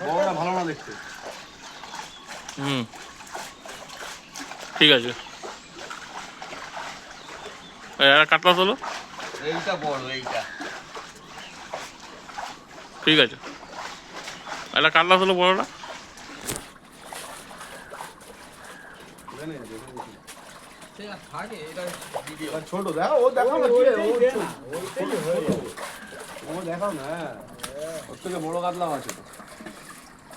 বড়টা ভালো না দেখতে। হুম। ঠিক আছে। আর কাতলা তোলো এইটা বড় এইটা। ঠিক আছে। একটা কাতলা তোলো বড়টা ছোট দেখো ও দেখাও না ও দেখাও না হ্যাঁ। ওর থেকে বড় কাতলাও আছে তো।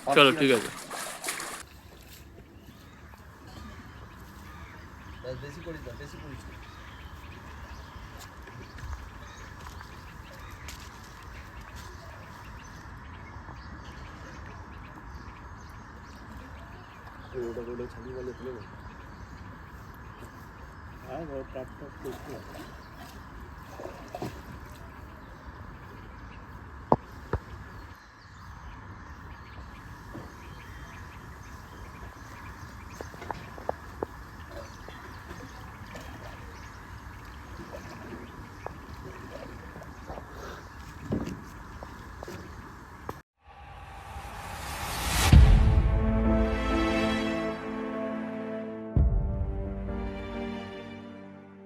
চলো ঠিক আছে বেশি করিস না বেশি করিস না ওটা ওটা ছাড়ি বলে তুলে না হ্যাঁ বড় টাপ টাপ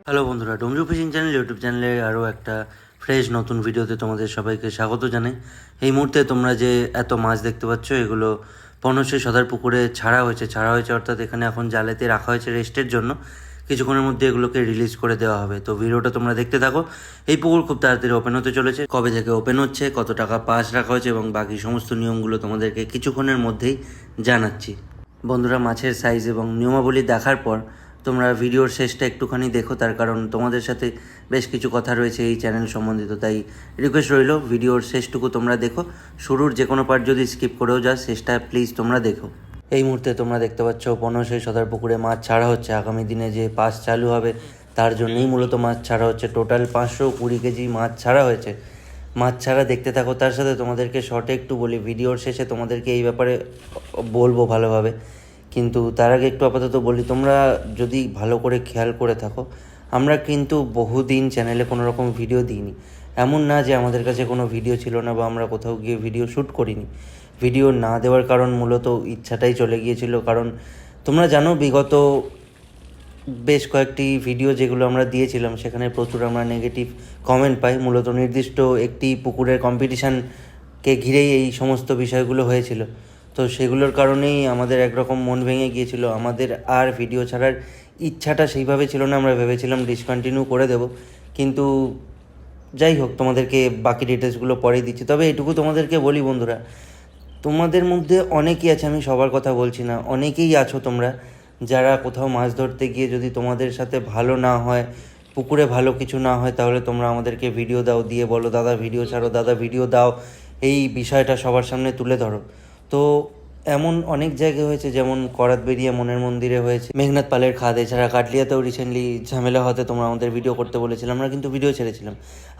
হ্যালো বন্ধুরা, ডোমজু ফিশিং চ্যানেল, ইউটিউব চ্যানেলে আরও একটা ফ্রেশ নতুন ভিডিওতে তোমাদের সবাইকে স্বাগত জানাই। এই মুহূর্তে তোমরা যে এত মাছ দেখতে পাচ্ছ, এগুলো পনসে সদার পুকুরে ছাড়া হয়েছে। ছাড়া হয়েছে অর্থাৎ এখানে এখন জালেতে রাখা হয়েছে রেস্টের জন্য। কিছুক্ষণের মধ্যে এগুলোকে রিলিজ করে দেওয়া হবে। তো ভিডিওটা তোমরা দেখতে থাকো। এই পুকুর খুব তাড়াতাড়ি ওপেন হতে চলেছে। কবে থেকে ওপেন হচ্ছে, কত টাকা পাস রাখা হয়েছে এবং বাকি সমস্ত নিয়মগুলো তোমাদেরকে কিছুক্ষণের মধ্যেই জানাচ্ছি। বন্ধুরা, মাছের সাইজ এবং নিয়মাবলী দেখার পর তোমরা ভিডিওর শেষটা একটুখানি দেখো, তার কারণ তোমাদের সাথে বেশ কিছু কথা রয়েছে এই চ্যানেল সম্বন্ধিত, তাই রিকোয়েস্ট রইল ভিডিওর শেষটুকু তোমরা দেখো। শুরুর যে কোনো পার্ট যদি স্কিপ করেও যাও, শেষটা প্লিজ তোমরা দেখো। এই মুহূর্তে তোমরা দেখতে পাচ্ছ পনেরোশো সদার পুকুরে মাছ ছাড়া হচ্ছে। আগামী দিনে যে পাস চালু হবে, তার জন্যই মূলত মাছ ছাড়া হচ্ছে। টোটাল পাঁচশো কুড়ি কেজি মাছ ছাড়া হয়েছে। মাছ ছাড়া দেখতে থাকো, তার সাথে তোমাদেরকে শর্টে একটু বলি। ভিডিওর শেষে তোমাদেরকে এই ব্যাপারে বলব ভালোভাবে। কিন্তু তার আগে একটু আপাতত বলি, তোমরা যদি ভালো করে খেয়াল করে থাকো, আমরা কিন্তু বহুদিন চ্যানেলে কোনো রকম ভিডিও দিইনি। এমন না যে আমাদের কাছে কোনো ভিডিও ছিল না বা আমরা কোথাও গিয়ে ভিডিও শ্যুট করিনি। ভিডিও না দেওয়ার কারণ মূলত ইচ্ছাটাই চলে গিয়েছিল, কারণ তোমরা জানো বিগত বেশ কয়েকটি ভিডিও যেগুলো আমরা দিয়েছিলাম, সেখানে প্রচুর আমরা নেগেটিভ কমেন্ট পাই। মূলত নির্দিষ্ট একটি পুকুরের কম্পিটিশানকে ঘিরেই এই সমস্ত বিষয়গুলো হয়েছিল। তো সেগুলোর কারণেই আমাদের একরকম মন ভেঙে গিয়েছিল। আমাদের আর ভিডিও ছাড়ার ইচ্ছাটা সেইভাবে ছিল না, আমরা ভেবেছিলাম ডিসকন্টিনিউ করে দেব। কিন্তু যাই হোক, তোমাদেরকে বাকি ডিটেলসগুলো পরেই দিচ্ছি। তবে এটুকু তোমাদেরকে বলি বন্ধুরা, তোমাদের মধ্যে অনেকেই আছে, আমি সবার কথা বলছি না, অনেকেই আছো তোমরা যারা কোথাও মাছ ধরতে গিয়ে যদি তোমাদের সাথে ভালো না হয়, পুকুরে ভালো কিছু না হয়, তাহলে তোমরা আমাদেরকে ভিডিও দাও, দিয়ে বলো, দাদা ভিডিও ছাড়ো, দাদা ভিডিও দাও। এই বিষয়টা সবার সামনে তুলে ধরো। তো এমন অনেক জায়গায় হয়েছে, যেমন করাত বেরিয়া মনের মন্দিরে হয়েছে, মেঘনাথ পালের খাদ, এছাড়া কাটলিয়াতেও রিসেন্টলি ঝামেলা হতে তোমরা আমাদের ভিডিও করতে বলেছিলাম আমরা কিন্তু ভিডিও ছেড়েছিলাম।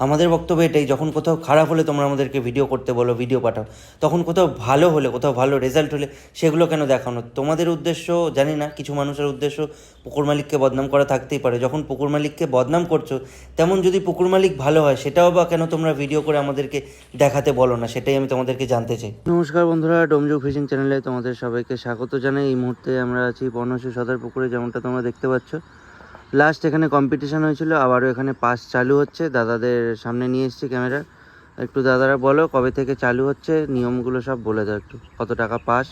আমাদের বক্তব্য এটাই, যখন কোথাও খারাপ হলে তোমরা আমাদেরকে ভিডিও করতে বলো ভিডিও পাঠাও। তখন কোথাও ভালো হলে, কোথাও ভালো রেজাল্ট হলে, সেগুলো কেন দেখানো? তোমাদের উদ্দেশ্য, জানি না, কিছু মানুষের উদ্দেশ্য, পুকুর মালিককে বদনাম করা থাকতেই পারে। যখন পুকুর মালিককে বদনাম করছ, তেমন যদি পুকুর মালিক ভালো হয়, সেটাও বা কেন তোমরা ভিডিও করে আমাদেরকে দেখাতে বলো না, সেটাই আমি তোমাদেরকে জানতে চাই। নমস্কার বন্ধুরা ডোমজু ফিশিং চ্যানেলে তোমাদের সবাইকে স্বাগত জানাই। এই মুহূর্তে আমরা আছি পর্ণশ্রী সদর পুকুরে যেমনটা তোমরা দেখতে পাচ্ছ। লাস্ট এখানে কম্পিটিশান হয়েছিল আবারও এখানে পাস চালু হচ্ছে। দাদাদের সামনে নিয়ে এসেছি ক্যামেরা একটু দাদারা বলো কবে থেকে চালু হচ্ছে? নিয়মগুলো সব বলে দাও একটু। কত টাকা পাস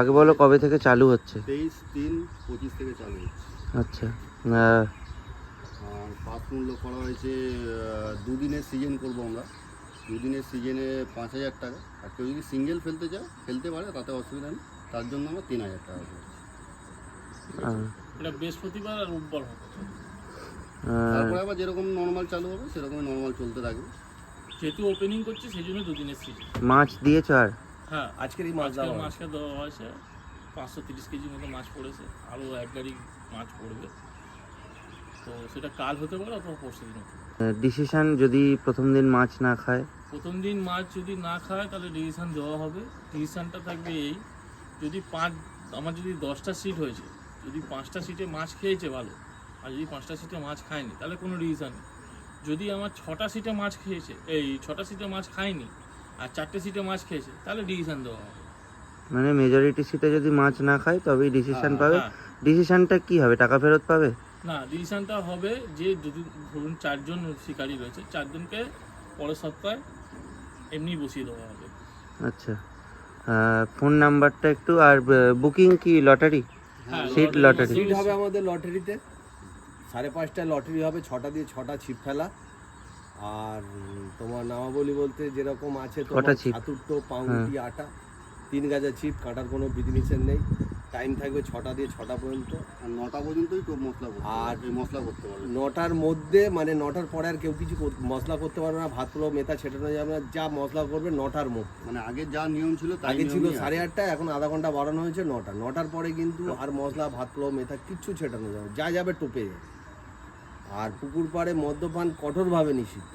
আগে বলো কবে থেকে চালু হচ্ছে? তেইশ তিন পঁচিশ থেকে চালু হচ্ছে। আচ্ছা। আর পাস মূল্য করা হয়েছে দুদিনের সিজন করব আমরা। দুদিনের সিজনে পাঁচ হাজার টাকা। আর কেউ যদি সিঙ্গেল ফেলতে চায় ফেলতে পারে তাতে অসুবিধা নেই। তার জন্য আমরা তিন হাজার টাকা এটা বৃহস্পতিবার আর রোববার হবে। তারপরে আবার যেরকম নর্মাল চালু হবে সেরকমই নর্মাল চলতে থাকবে। যেহেতু ওপেনিং করছে সেই জন্য দুদিনের সিজন মাছ দিয়েছ আর? হ্যাঁ। আজকেরই মাছ দেওয়া হয়। মাছকে দেওয়া হয়েছে। পাঁচশো তিরিশ কেজি মতো মাছ পড়েছে। আরও এক গাড়ি মাছ পড়বে। তো সেটা কাল হতে পারে অথবা পরশু দিন হতে পারে। ডিসিশন যদি প্রথম দিন মাছ না খায়? প্রথম দিন মাছ যদি না খায় তাহলে ডিসিশন দেওয়া হবে। ডিসিশনটা থাকবে এই যদি পাঁচ আমার যদি দশটা সিট হয়েছে যদি পাঁচটা সিটে মাছ খেয়েছে ভালো আর যদি পাঁচটা সিটে মাছ খায়নি তাহলে কোনো ডিসিশন নেই। যদি আমার ছটা সিটে মাছ খেয়েছে এই ছটা সিটে মাছ খায়নি আর চারটে সিটে মাছ খেয়েছে তাহলে ডিসিশন দেওয়া হবে। মানে মেজরিটি সিটে যদি মাছ না খায় তবেই ডিসিশন পাবে। হ্যাঁ। ডিসিশনটা কি হবে? টাকা ফেরত পাবে? না ডিসিশনটা হবে যে যদি ধরুন চারজন শিকারী রয়েছে চারজনকে পরের সপ্তাহে এমনি বসিয়ে দেওয়া হবে আচ্ছা। ফোন নাম্বারটা একটু আর বুকিং কি লটারি হ্যাঁ সিট লটারি সিট হবে আমাদের লটারিতে সাড়ে পাঁচটা লটারি হবে ছটা দিয়ে ছটা ছিপ ফেলা। আর তোমার নামাবলী বলতে যেরকম আছে কটা তোমার ছিপ? ছাতুরটো পাউরুটি আটা তিন গাজা ছিপ কাটার কোনো বিধিনিষেধ নেই। টাইম থাকবে ছটা দিয়ে ছটা পর্যন্ত। আর নটা পর্যন্তই টোপ মশলা আর- মশলা করতে পারবে নটার মধ্যে মানে নটার পরে আর কেউ কিছু মশলা করতে পারবে না ভাত পোলাও মেথা ছেটানো যাবে না যা মশলা করবে নটার মধ্যে। মানে আগে যা নিয়ম ছিল আগে ছিল সাড়ে আটটা এখন আধা ঘণ্টা বাড়ানো হয়েছে নটা। নটার পরে কিন্তু আর মশলা ভাত পোলাও মেথা কিচ্ছু ছেটানো যাবে যা যাবে টোপে যাবে। আর পুকুর পাড়ে মদ্যপান কঠোরভাবে নিষিদ্ধ।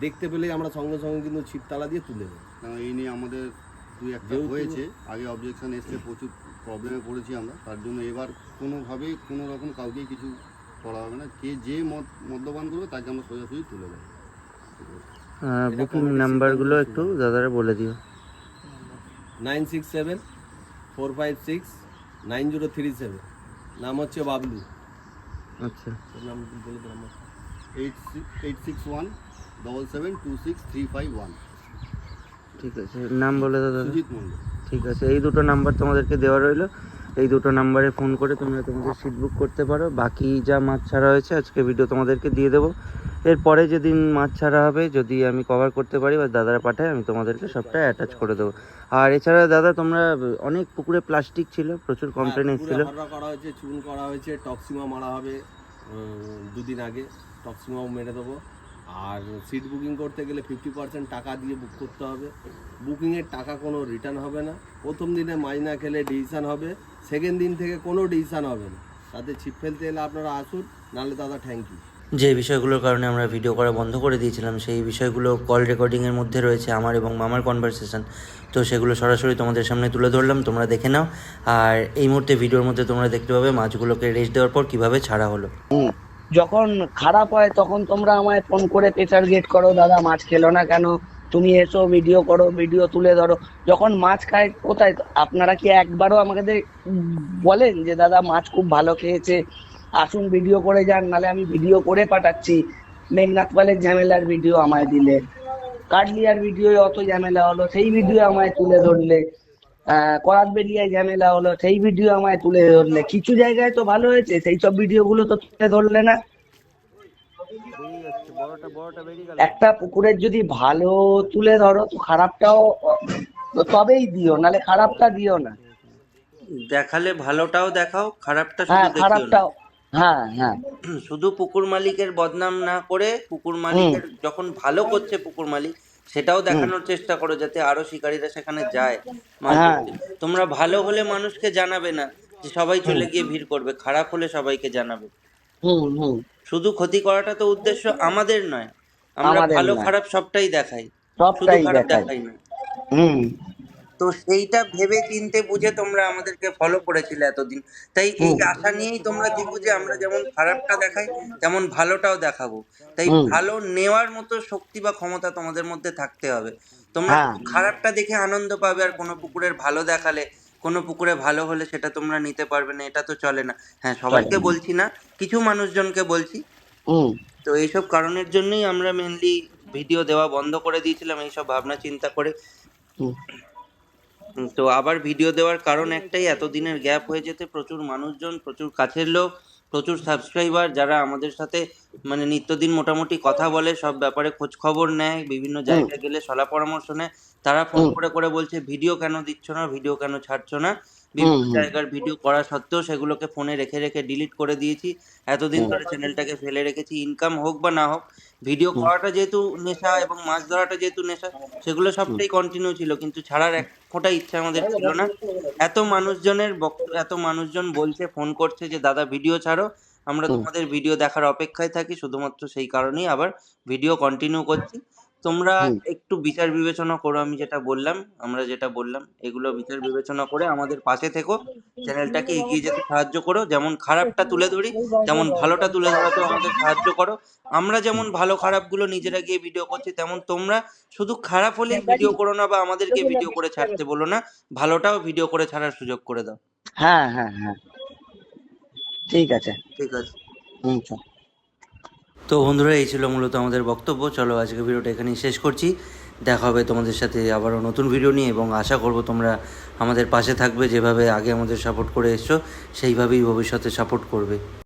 দেখতে পেলেই আমরা সঙ্গে সঙ্গে কিন্তু ছিপতালা দিয়ে তুলে দেবো। এই নিয়ে আমাদের দুই একটা হয়েছে আগে অবজেকশন এসছে প্রচুর। প্রবলেমে পড়েছি আমরা। তার জন্য এবার কোনোভাবেই কোনো রকম কাউকেই কিছু করা হবে না। কে যে মদ মদ্যপান করবে তাকে আমরা সোজাসুজি তুলে দেবো। বুকিং নাম্বারগুলো একটু দাদারা বলে দিও। Nine six seven four five six nine zero three seven. নাম হচ্ছে বাবলু। আচ্ছা। নাম বলে দে আমার। Eight eight six one double seven two six three five one. ঠিক আছে। নাম বলে দাদা। সুজিত মন্ডল ঠিক আছে এই দুটো নাম্বার তোমাদেরকে দেওয়া রইল। এই দুটো নাম্বারে ফোন করে তোমরা তোমাদের সিট বুক করতে পারো। বাকি যা মাছ ছাড়া হয়েছে আজকে ভিডিও তোমাদেরকে দিয়ে দেবো। এরপরে যেদিন মাছ ছাড়া হবে যদি আমি কভার করতে পারি বা দাদারা পাঠায় আমি তোমাদেরকে সবটা অ্যাটাচ করে দেবো। আর এছাড়া দাদা তোমরা অনেক পুকুরে প্লাস্টিক ছিল প্রচুর কমপ্লেন হ্যাঁ, পুকুরে এসেছিল। করা হয়েছে চুন করা হয়েছে টক্সিমা মারা হবে দুদিন আগে। টক্সিমাও মেরে দেবো। আর সিট বুকিং করতে গেলে ফিফটি পার্সেন্ট টাকা দিয়ে বুক করতে হবে। বুকিংয়ের টাকা কোনো রিটার্ন হবে না। প্রথম দিনে মাছ না খেলে ডিসিশান হবে। সেকেন্ড দিন থেকে কোনো ডিসিশান হবে না। তাতে ছিপ ফেলতে এলে আপনারা আসুন নাহলে দাদা থ্যাংক ইউ যে বিষয়গুলোর কারণে আমরা ভিডিও করা বন্ধ করে দিয়েছিলাম সেই বিষয়গুলো কল রেকর্ডিংয়ের মধ্যে রয়েছে আমার এবং মামার কনভারসেশন তো সেগুলো সরাসরি তোমাদের সামনে তুলে ধরলাম তোমরা দেখে নাও। আর এই মুহূর্তে ভিডিওর মধ্যে তোমরা দেখতে পাবে মাছগুলোকে রেস্ট দেওয়ার পর কীভাবে ছাড়া হলো। যখন খারাপ হয়, তখন তোমরা আমায় ফোন করে প্রেসার গেট করো, দাদা, মাছ খেলো না কেন? তুমি এসো ভিডিও করো ভিডিও তুলে ধরো। যখন মাছ খায়, কোথায়? আপনারা কি একবারও আমাকে দে- বলেন যে, দাদা, মাছ খুব ভালো খেয়েছে, আসুন ভিডিও করে যান নালে আমি ভিডিও করে পাঠাচ্ছি। মেঘনাথ পালের ঝামেলার ভিডিও আমায় দিলে, কাটলিয়ার ভিডিও অত ঝামেলা হলো, সেই ভিডিও আমায় তুলে ধরলে। করাত বেরিয়ায় ঝামেলা হলো। সেই ভিডিও আমায় তুলে ধরলে। কিছু জায়গায় তো ভালো হয়েছে সেই সব ভিডিও গুলো তো তুলে ধরলে না। একটা পুকুরের যদি ভালো তুলে ধরো তো খারাপটাও তো তবেই দিও নালে খারাপটা দিও না। দেখালে ভালোটাও দেখাও খারাপটা হ্যাঁ শুধু দেখিও না। খারাপটাও হ্যাঁ হ্যাঁ। শুধু পুকুর মালিকের বদনাম না করে পুকুর মালিকের যখন ভালো করছে পুকুর মালিক সেটাও দেখানোর চেষ্টা করো যাতে আরও শিকারীরা সেখানে যায়। হ্যাঁ। তোমরা ভালো হলে মানুষকে জানাবে না যে সবাই চলে গিয়ে ভিড় করবে খারাপ হলে সবাইকে জানাবে। শুধু ক্ষতি করাটা তো উদ্দেশ্য আমাদের নয় আমরা ভালো খারাপ সবটাই দেখাই। শুধু খারাপ দেখাই না। হুম। তো সেইটা ভেবে চিনতে বুঝে তোমরা আমাদেরকে ফলো করেছিলে এতদিন। তাই এই আশা নিয়েই তোমরা দেখো যে আমরা যেমন খারাপটা দেখাই তেমন ভালোটাও দেখাবো। তাই ভালো নেওয়ার মতো শক্তি বা ক্ষমতা তোমাদের মধ্যে থাকতে হবে। তোমরা হ্যাঁ। খারাপটা দেখে আনন্দ পাবে আর কোনো পুকুরের ভালো দেখালে কোনো পুকুরে ভালো হলে সেটা তোমরা নিতে পারবে না এটা তো চলে না। হ্যাঁ সবাইকে বলছি না কিছু মানুষজনকে বলছি। তো এইসব কারণের জন্যই আমরা মেনলি ভিডিও দেওয়া বন্ধ করে দিয়েছিলাম এইসব ভাবনা চিন্তা করে তো আবার ভিডিও দেওয়ার কারণ একটাই এতদিনের গ্যাপ হয়ে যেতে প্রচুর মানুষজন প্রচুর কাছের লোক প্রচুর সাবস্ক্রাইবার যারা আমাদের সাথে মানে নিত্যদিন মোটামুটি কথা বলে সব ব্যাপারে খোঁজ খবর নেয় বিভিন্ন জায়গায় গেলে সলা পরামর্শ নেয় তারা ফোন করে করে বলছে ভিডিও কেন দিচ্ছ না? ভিডিও কেন ছাড়ছ না? বিভিন্ন। জায়গার ভিডিও করা সত্ত্বেও সেগুলোকে ফোনে রেখে রেখে ডিলিট করে দিয়েছি। এতদিন ধরে চ্যানেলটাকে ফেলে রেখেছি ইনকাম হোক বা না হোক। ভিডিও করাটা যেহেতু নেশা এবং মাছ ধরাটা যেহেতু নেশা সেগুলো সবটাই কন্টিনিউ ছিল কিন্তু ছাড়ার এক ফোঁটা ইচ্ছা আমাদের ছিল না। এত মানুষজনের বক্ত- এত মানুষজন বলছে ফোন করছে যে দাদা ভিডিও ছাড়ো। আমরা তোমাদের ভিডিও দেখার অপেক্ষায় থাকি শুধুমাত্র সেই কারণেই আবার ভিডিও কন্টিনিউ করছি। তোমরা একটু বিচার বিবেচনা করো আমি যেটা বললাম আমরা যেটা বললাম এগুলো বিচার বিবেচনা করে আমাদের পাশে থেকো চ্যানেলটাকে এগিয়ে যেতে সাহায্য করো যেমন খারাপটা তুলে ধরি তেমন ভালোটা তুলে ধরাতেও আমাদের সাহায্য করো আমরা যেমন ভালো খারাপগুলো নিজেরা গিয়ে ভিডিও করছি তেমন তোমরা শুধু খারাপ হলেই ভিডিও করো না বা আমাদেরকে ভিডিও করে ছাড়তে বলো না ভালোটাও ভিডিও করে ছাড়ার সুযোগ করে দাও। হ্যাঁ হ্যাঁ হ্যাঁ। ঠিক আছে। ঠিক আছে। তো বন্ধুরা, এই ছিল মূলত আমাদের বক্তব্য। চলো আজকে ভিডিওটা এখানেই শেষ করছি। দেখা হবে তোমাদের সাথে আবারও নতুন ভিডিও নিয়ে এবং আশা করব তোমরা আমাদের পাশে থাকবে, যেভাবে আগে আমাদের সাপোর্ট করে এসছো, সেইভাবেই ভবিষ্যতে সাপোর্ট করবে।